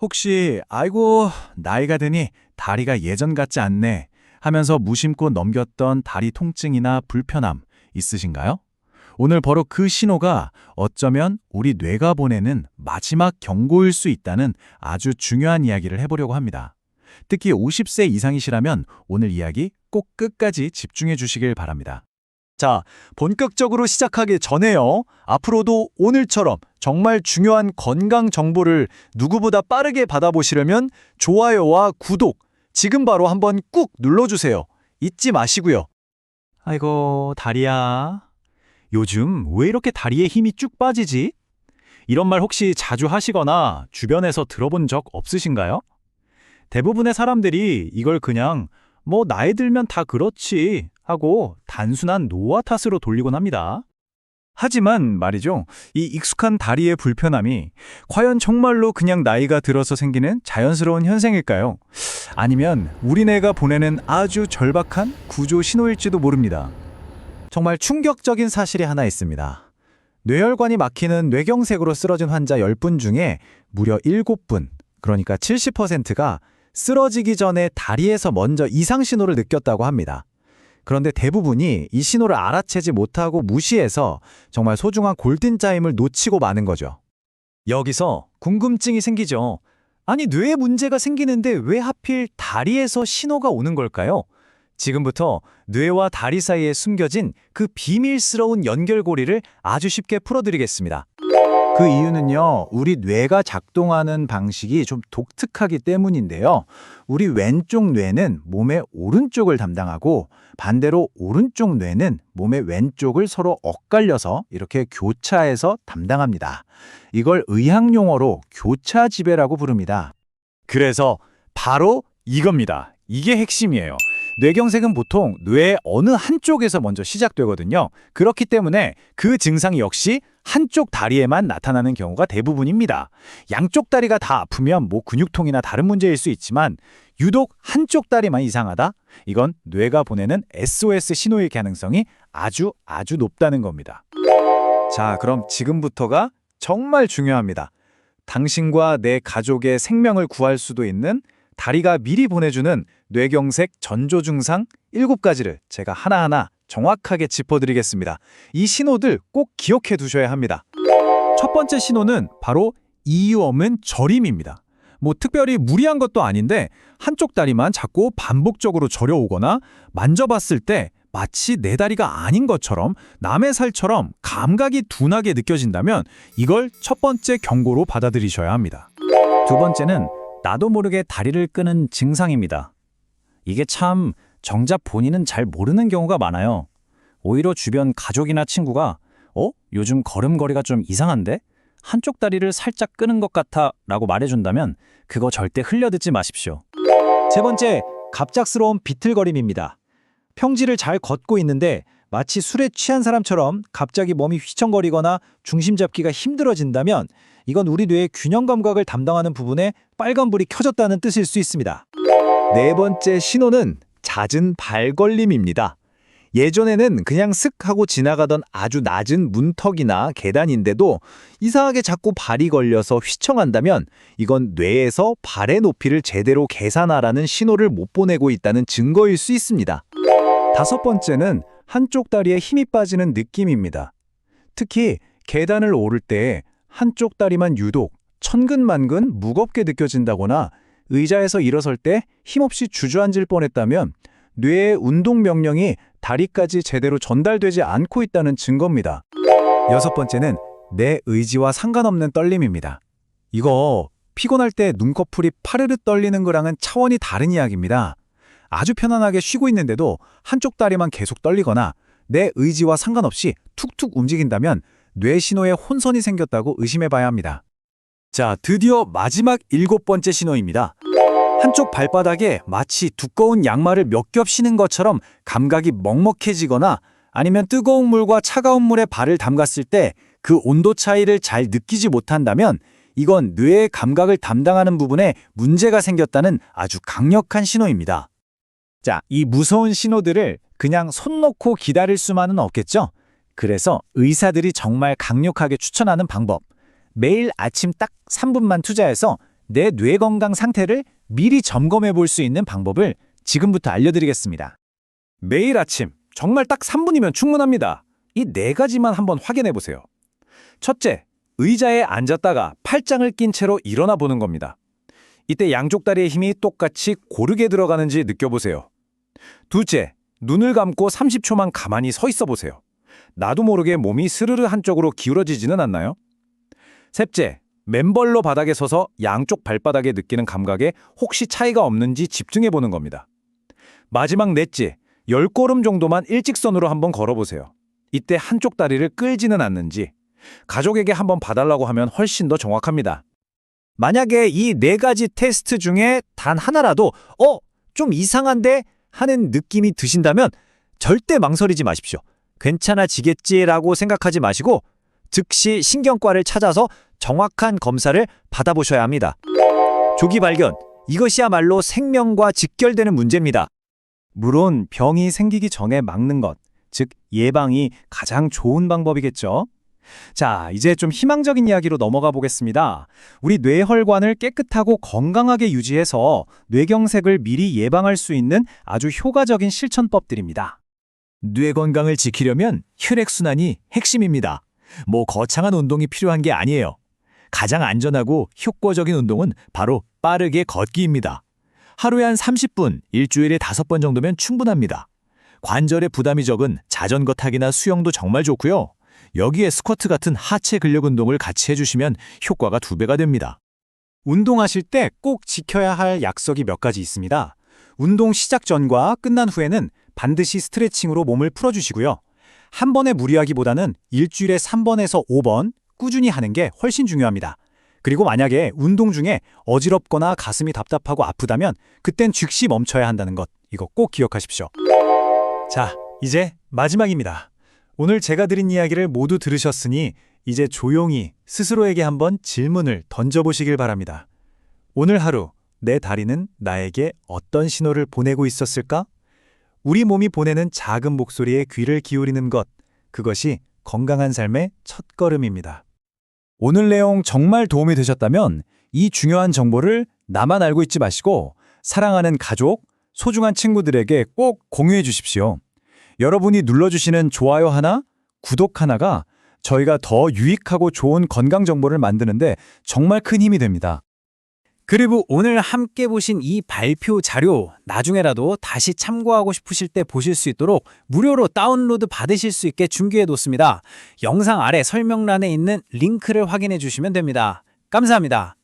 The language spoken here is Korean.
혹시 아이고 나이가 드니 다리가 예전 같지 않네 하면서 무심코 넘겼던 다리 통증이나 불편함 있으신가요? 오늘 바로 그 신호가 어쩌면 우리 뇌가 보내는 마지막 경고일 수 있다는 아주 중요한 이야기를 해보려고 합니다. 특히 50세 이상이시라면 오늘 이야기 꼭 끝까지 집중해 주시길 바랍니다. 자, 본격적으로 시작하기 전에요. 앞으로도 오늘처럼 정말 중요한 건강 정보를 누구보다 빠르게 받아보시려면 좋아요와 구독 지금 바로 한번 꾹 눌러주세요. 잊지 마시고요. 아이고 다리야. 요즘 왜 이렇게 다리에 힘이 쭉 빠지지? 이런 말 혹시 자주 하시거나 주변에서 들어본 적 없으신가요? 대부분의 사람들이 이걸 그냥 뭐 나이 들면 다 그렇지 하고 단순한 노화 탓으로 돌리곤 합니다. 하지만 말이죠. 이 익숙한 다리의 불편함이 과연 정말로 그냥 나이가 들어서 생기는 자연스러운 현상일까요? 아니면 우리 뇌가 보내는 아주 절박한 구조 신호일지도 모릅니다. 정말 충격적인 사실이 하나 있습니다. 뇌혈관이 막히는 뇌경색으로 쓰러진 환자 10분 중에 무려 7분, 그러니까 70%가 쓰러지기 전에 다리에서 먼저 이상 신호를 느꼈다고 합니다. 그런데 대부분이 이 신호를 알아채지 못하고 무시해서 정말 소중한 골든타임을 놓치고 마는 거죠. 여기서 궁금증이 생기죠. 아니, 뇌에 문제가 생기는데 왜 하필 다리에서 신호가 오는 걸까요? 지금부터 뇌와 다리 사이에 숨겨진 그 비밀스러운 연결고리를 아주 쉽게 풀어드리겠습니다. 그 이유는요, 우리 뇌가 작동하는 방식이 좀 독특하기 때문인데요. 우리 왼쪽 뇌는 몸의 오른쪽을 담당하고 반대로 오른쪽 뇌는 몸의 왼쪽을 서로 엇갈려서 이렇게 교차해서 담당합니다. 이걸 의학 용어로 교차 지배라고 부릅니다. 그래서 바로 이겁니다. 이게 핵심이에요. 뇌경색은 보통 뇌의 어느 한쪽에서 먼저 시작되거든요. 그렇기 때문에 그 증상이 역시 한쪽 다리에만 나타나는 경우가 대부분입니다. 양쪽 다리가 다 아프면 뭐 근육통이나 다른 문제일 수 있지만 유독 한쪽 다리만 이상하다? 이건 뇌가 보내는 SOS 신호일 가능성이 아주 아주 높다는 겁니다. 자, 그럼 지금부터가 정말 중요합니다. 당신과 내 가족의 생명을 구할 수도 있는 다리가 미리 보내주는 뇌경색 전조 증상 7가지를 제가 하나하나 정확하게 짚어드리겠습니다. 이 신호들 꼭 기억해 두셔야 합니다. 첫 번째 신호는 바로 이유 없는 저림입니다. 뭐 특별히 무리한 것도 아닌데 한쪽 다리만 자꾸 반복적으로 저려오거나 만져봤을 때 마치 내 다리가 아닌 것처럼 남의 살처럼 감각이 둔하게 느껴진다면 이걸 첫 번째 경고로 받아들이셔야 합니다. 두 번째는 나도 모르게 다리를 끄는 증상입니다. 이게 참 정작 본인은 잘 모르는 경우가 많아요. 오히려 주변 가족이나 친구가 어? 요즘 걸음걸이가 좀 이상한데? 한쪽 다리를 살짝 끄는 것 같아 라고 말해준다면 그거 절대 흘려듣지 마십시오. 세 번째, 갑작스러운 비틀거림입니다. 평지를 잘 걷고 있는데 마치 술에 취한 사람처럼 갑자기 몸이 휘청거리거나 중심 잡기가 힘들어진다면 이건 우리 뇌의 균형 감각을 담당하는 부분에 빨간불이 켜졌다는 뜻일 수 있습니다. 네 번째 신호는 잦은 발걸림입니다. 예전에는 그냥 슥 하고 지나가던 아주 낮은 문턱이나 계단인데도 이상하게 자꾸 발이 걸려서 휘청한다면 이건 뇌에서 발의 높이를 제대로 계산하라는 신호를 못 보내고 있다는 증거일 수 있습니다. 다섯 번째는 한쪽 다리에 힘이 빠지는 느낌입니다. 특히 계단을 오를 때 한쪽 다리만 유독 천근만근 무겁게 느껴진다거나 의자에서 일어설 때 힘없이 주저앉을 뻔했다면 뇌의 운동 명령이 다리까지 제대로 전달되지 않고 있다는 증거입니다. 여섯 번째는 내 의지와 상관없는 떨림입니다. 이거 피곤할 때 눈꺼풀이 파르르 떨리는 거랑은 차원이 다른 이야기입니다. 아주 편안하게 쉬고 있는데도 한쪽 다리만 계속 떨리거나 내 의지와 상관없이 툭툭 움직인다면 뇌 신호에 혼선이 생겼다고 의심해 봐야 합니다. 자, 드디어 마지막 일곱 번째 신호입니다. 한쪽 발바닥에 마치 두꺼운 양말을 몇 겹 신은 것처럼 감각이 먹먹해지거나 아니면 뜨거운 물과 차가운 물에 발을 담갔을 때 그 온도 차이를 잘 느끼지 못한다면 이건 뇌의 감각을 담당하는 부분에 문제가 생겼다는 아주 강력한 신호입니다. 자, 이 무서운 신호들을 그냥 손 놓고 기다릴 수만은 없겠죠? 그래서 의사들이 정말 강력하게 추천하는 방법. 매일 아침 딱 3분만 투자해서 내 뇌 건강 상태를 미리 점검해 볼 수 있는 방법을 지금부터 알려드리겠습니다. 매일 아침 정말 딱 3분이면 충분합니다. 이 네 가지만 한번 확인해 보세요. 첫째, 의자에 앉았다가 팔짱을 낀 채로 일어나 보는 겁니다. 이때 양쪽 다리의 힘이 똑같이 고르게 들어가는지 느껴보세요. 둘째, 눈을 감고 30초만 가만히 서 있어 보세요. 나도 모르게 몸이 스르르 한쪽으로 기울어지지는 않나요? 셋째, 맨발로 바닥에 서서 양쪽 발바닥에 느끼는 감각에 혹시 차이가 없는지 집중해 보는 겁니다. 마지막 넷째, 10걸음 정도만 일직선으로 한번 걸어보세요. 이때 한쪽 다리를 끌지는 않는지 가족에게 한번 봐달라고 하면 훨씬 더 정확합니다. 만약에 이 네 가지 테스트 중에 단 하나라도 어, 좀 이상한데 하는 느낌이 드신다면 절대 망설이지 마십시오. 괜찮아지겠지라고 생각하지 마시고 즉시 신경과를 찾아서 정확한 검사를 받아보셔야 합니다. 조기 발견, 이것이야말로 생명과 직결되는 문제입니다. 물론 병이 생기기 전에 막는 것, 즉 예방이 가장 좋은 방법이겠죠. 자, 이제 좀 희망적인 이야기로 넘어가 보겠습니다. 우리 뇌혈관을 깨끗하고 건강하게 유지해서 뇌경색을 미리 예방할 수 있는 아주 효과적인 실천법들입니다. 뇌 건강을 지키려면 혈액순환이 핵심입니다. 뭐 거창한 운동이 필요한 게 아니에요. 가장 안전하고 효과적인 운동은 바로 빠르게 걷기입니다. 하루에 한 30분, 일주일에 5번 정도면 충분합니다. 관절에 부담이 적은 자전거 타기나 수영도 정말 좋고요. 여기에 스쿼트 같은 하체 근력 운동을 같이 해주시면 효과가 두 배가 됩니다. 운동하실 때 꼭 지켜야 할 약속이 몇 가지 있습니다. 운동 시작 전과 끝난 후에는 반드시 스트레칭으로 몸을 풀어주시고요. 한 번에 무리하기보다는 일주일에 3번에서 5번 꾸준히 하는 게 훨씬 중요합니다. 그리고 만약에 운동 중에 어지럽거나 가슴이 답답하고 아프다면 그땐 즉시 멈춰야 한다는 것 이거 꼭 기억하십시오. 자, 이제 마지막입니다. 오늘 제가 드린 이야기를 모두 들으셨으니 이제 조용히 스스로에게 한번 질문을 던져보시길 바랍니다. 오늘 하루 내 다리는 나에게 어떤 신호를 보내고 있었을까? 우리 몸이 보내는 작은 목소리에 귀를 기울이는 것, 그것이 건강한 삶의 첫걸음입니다. 오늘 내용 정말 도움이 되셨다면 이 중요한 정보를 나만 알고 있지 마시고 사랑하는 가족, 소중한 친구들에게 꼭 공유해 주십시오. 여러분이 눌러주시는 좋아요 하나, 구독 하나가 저희가 더 유익하고 좋은 건강 정보를 만드는데 정말 큰 힘이 됩니다. 그리고 오늘 함께 보신 이 발표 자료 나중에라도 다시 참고하고 싶으실 때 보실 수 있도록 무료로 다운로드 받으실 수 있게 준비해 뒀습니다. 영상 아래 설명란에 있는 링크를 확인해 주시면 됩니다. 감사합니다.